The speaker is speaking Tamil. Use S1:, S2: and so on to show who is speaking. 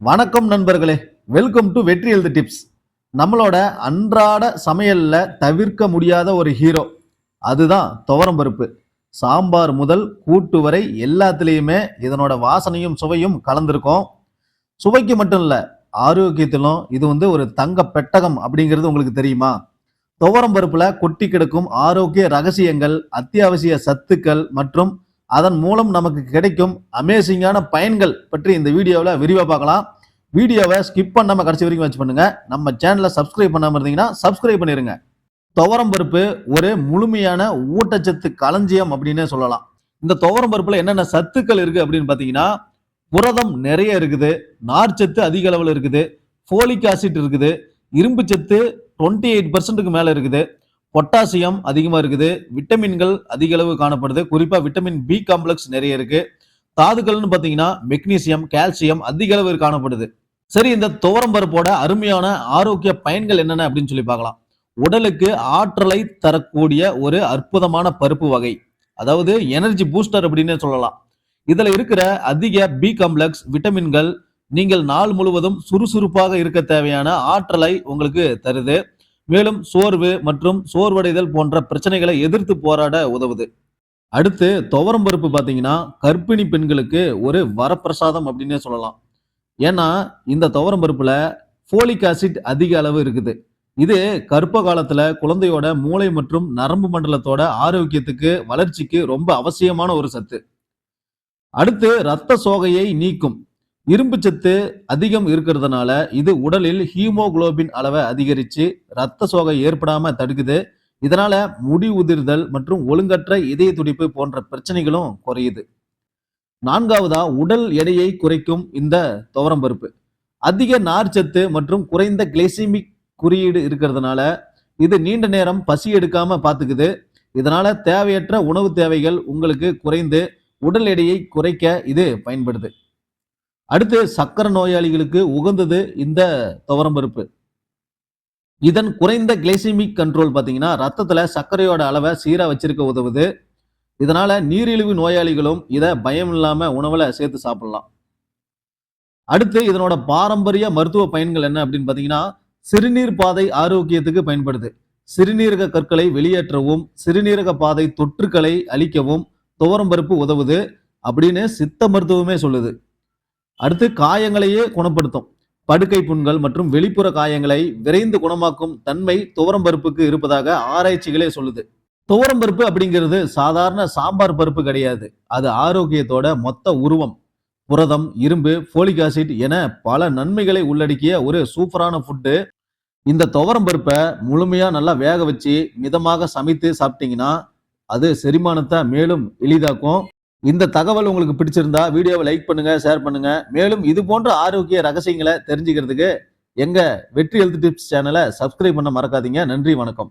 S1: வணக்கம் நண்பர்களே. வெல்கம் டு வெற்றி எழுது டிப்ஸ் நம்மளோட அன்றாட சமையல்ல தவிர்க்க முடியாத ஒரு ஹீரோ அதுதான் துவரம் பருப்பு. சாம்பார் முதல் கூட்டு வரை எல்லாத்துலேயுமே இதனோட வாசனையும் சுவையும் கலந்திருக்கும். சுவைக்கு மட்டும் இல்லை ஆரோக்கியத்திலும் இது வந்து ஒரு தங்க பெட்டகம் அப்படிங்கிறது உங்களுக்கு தெரியுமா? துவரம் பருப்புல கொட்டி கிடக்கும் ஆரோக்கிய ரகசியங்கள் அத்தியாவசிய சத்துக்கள் மற்றும் அதன் மூலம் நமக்கு கிடைக்கும் அமேசிங்கான பயன்கள் பற்றி இந்த வீடியோவில் விரிவாக பார்க்கலாம். வீடியோவை ஸ்கிப் பண்ணாம கடைசி வரைக்கும் வச்சு பண்ணுங்கள் நம்ம சேனலை சப்ஸ்கிரைப் பண்ணாமல் இருந்தீங்கன்னா சப்ஸ்கிரைப் பண்ணிடுங்க துவரம் பருப்பு ஒரு முழுமையான ஊட்டச்சத்து களஞ்சியம் அப்படின்னே சொல்லலாம். இந்த துவரம் பருப்பில் என்னென்ன சத்துக்கள் இருக்குது அப்படின்னு பார்த்தீங்கன்னா புரதம் நிறைய இருக்குது நார்ச்சத்து அதிக அளவில் இருக்குது ஃபோலிக் ஆசிட் இருக்குது இரும்பு சத்து டுவெண்ட்டி எயிட் பர்சன்ட்டுக்கு மேலே இருக்குது பொட்டாசியம் அதிகமாக இருக்குது. விட்டமின்கள் அதிக அளவு காணப்படுது. குறிப்பாக விட்டமின் பி காம்ப்ளெக்ஸ் நிறைய இருக்கு. தாதுக்கள்னு பார்த்தீங்கன்னா மெக்னீசியம் கால்சியம் அதிக அளவு காணப்படுது. சரி இந்த துவரம் பருப்போட அருமையான ஆரோக்கிய பயன்கள் என்னென்ன அப்படின்னு சொல்லி பார்க்கலாம். உடலுக்கு ஆற்றலை தரக்கூடிய ஒரு அற்புதமான பருப்பு வகை. அதாவது எனர்ஜி பூஸ்டர் அப்படின்னு சொல்லலாம். இதில் இருக்கிற அதிக பி காம்ப்ளெக்ஸ் விட்டமின்கள் நீங்கள் நாள் முழுவதும் சுறுசுறுப்பாக இருக்க தேவையான ஆற்றலை உங்களுக்கு தருது. மேலும் சோர்வு மற்றும் சோர்வடைதல் போன்ற பிரச்சனைகளை எதிர்த்து போராட உதவுது. அடுத்து துவரம் பருப்பு பார்த்தீங்கன்னா கர்ப்பிணி பெண்களுக்கு ஒரு வரப்பிரசாதம் அப்படின்னே சொல்லலாம். ஏன்னா இந்த துவரம் பருப்புல ஃபோலிக் ஆசிட் அதிக அளவு இருக்குது. இது கர்ப்ப காலத்துல குழந்தையோட மூளை மற்றும் நரம்பு மண்டலத்தோட ஆரோக்கியத்துக்கு வளர்ச்சிக்கு ரொம்ப அவசியமான ஒரு சத்து. அடுத்து இரத்த சோகையை நீக்கும். இரும்பு சத்து அதிகம் இருக்கிறதுனால இது உடலில் ஹீமோகுளோபின் அளவை அதிகரித்து ரத்த சோகை ஏற்படாம தடுக்குது. இதனால முடி உதிர்தல் மற்றும் ஒழுங்கற்ற இதய துடிப்பு போன்ற பிரச்சனைகளும் குறையுது. நான்காவதா உடல் எடையை குறைக்கும் இந்த துவரம் பருப்பு. அதிக நார்ச்சத்து மற்றும் குறைந்த கிளைசிமிக் குறியீடு இருக்கிறதுனால இது நீண்ட நேரம் பசி எடுக்காம பார்த்துக்குது இதனால தேவையற்ற உணவு தேவைகள் உங்களுக்கு குறைந்து உடல் எடையை குறைக்க இது பயன்படுது. அடுத்து சக்கரை நோயாளிகளுக்கு உகந்தது இந்த துவரம் பருப்பு இதன் குறைந்த கிளைசிமிக் கண்ட்ரோல் பார்த்தீங்கன்னா ரத்தத்தில் சர்க்கரையோட அளவை சீராக வச்சிருக்க உதவுது. இதனால நீரிழிவு நோயாளிகளும் இதை பயம் இல்லாமல் உணவில் சேர்த்து சாப்பிடலாம். அடுத்து இதனோட பாரம்பரிய மருத்துவ பயன்கள் என்ன அப்படின்னு பார்த்தீங்கன்னா சிறுநீர் பாதை ஆரோக்கியத்துக்கு பயன்படுது. சிறுநீரக கற்களை வெளியேற்றவும் சிறுநீரக பாதை தொற்றுக்களை அழிக்கவும் துவரம் பருப்பு உதவுது அப்படின்னு சித்த மருத்துவமே சொல்லுது. அடுத்து காயங்களையே குணப்படுத்தும். படுக்கை புண்கள் மற்றும் வெளிப்புற காயங்களை விரைந்து குணமாக்கும் தன்மை துவரம் பருப்புக்கு இருப்பதாக ஆராய்ச்சிகளே சொல்லுது. துவரம் பருப்பு அப்படிங்கிறது சாதாரண சாம்பார் பருப்பு கிடையாது. அது ஆரோக்கியத்தோட மொத்த உருவம். புரதம் இரும்பு ஃபோலிக் ஆசிட் என பல நன்மைகளை உள்ளடக்கிய ஒரு சூப்பரான ஃபுட்டு இந்த துவரம் பருப்பை முழுமையாக நல்லா வேக வச்சு மிதமாக சமைத்து சாப்பிட்டீங்கன்னா அது செரிமானத்தை மேலும் எளிதாக்கும். இந்த தகவல் உங்களுக்கு பிடிச்சிருந்தா வீடியோவை லைக் பண்ணுங்க ஷேர் பண்ணுங்க. மேலும் இது போன்ற ஆரோக்கிய ரகசியங்களை தெரிஞ்சுக்கிறதுக்கு எங்க வெற்றி ஹெல்த் டிப்ஸ் சேனலை சப்ஸ்கிரைப் பண்ண மறக்காதீங்க. நன்றி வணக்கம்.